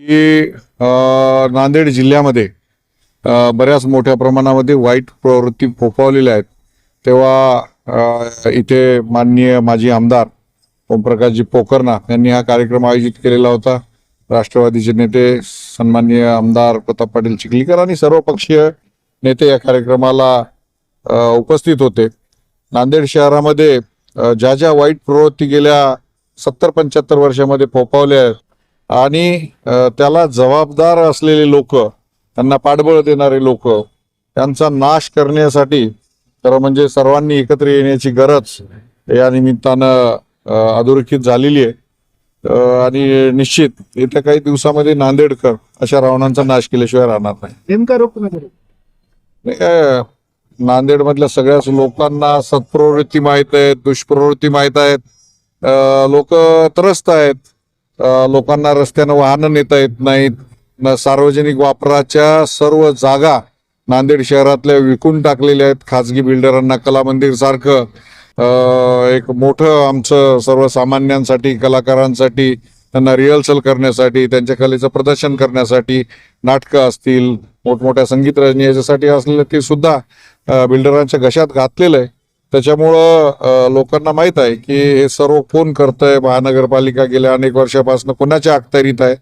की नांदेड जिल्ह्यामध्ये बऱ्याच मोठ्या प्रमाणामध्ये वाईट प्रवृत्ती फोफावलेल्या आहेत. तेव्हा इथे माननीय माजी आमदार ओमप्रकाशजी पोकरना यांनी हा कार्यक्रम आयोजित केलेला होता. राष्ट्रवादीचे नेते सन्माननीय आमदार प्रताप पाटील चिखलीकर आणि सर्व पक्षीय नेते या कार्यक्रमाला उपस्थित होते. नांदेड शहरामध्ये ज्या ज्या वाईट प्रवृत्ती गेल्या सत्तर पंच्याहत्तर वर्षामध्ये फोफावल्या आहेत आणि त्याला जबाबदार असलेले लोक त्यांना पाठबळ देणारे लोक त्यांचा नाश करण्यासाठी खरं म्हणजे सर्वांनी एकत्र येण्याची गरज या निमित्तानं अधोरेखित झालेली आहे. आणि निश्चित येत्या काही दिवसामध्ये नांदेडकर अशा रावणांचा नाश केल्याशिवाय राहणार नाही. नेमका कोणाकडे नाही काय नांदेडमधल्या सगळ्याच लोकांना सत्प्रवृत्ती माहीत आहेत दुष्प्रवृत्ती माहीत आहेत लोक त्रस्त आहेत. लोकांना रस्त्यानं वाहनं नेता येत नाहीत. न सार्वजनिक वापराच्या सर्व जागा नांदेड शहरातल्या विकून टाकलेल्या आहेत. खाजगी बिल्डरांना कला मंदिर सारखं एक मोठं आमचं सर्वसामान्यांसाठी कलाकारांसाठी त्यांना रिहर्सल करण्यासाठी त्यांच्या कलेचं प्रदर्शन करण्यासाठी नाटकं असतील मोठमोठ्या संगीत रचने याच्यासाठी असलेलं ते सुद्धा बिल्डरांच्या घशात घातलेलं आहे. त्याच्यामुळं अ, लोकांना माहीत आहे की हे सर्व कोण करतंय? महानगरपालिका गेल्या अनेक वर्षापासून कोणाच्या अखत्यारीत आहे?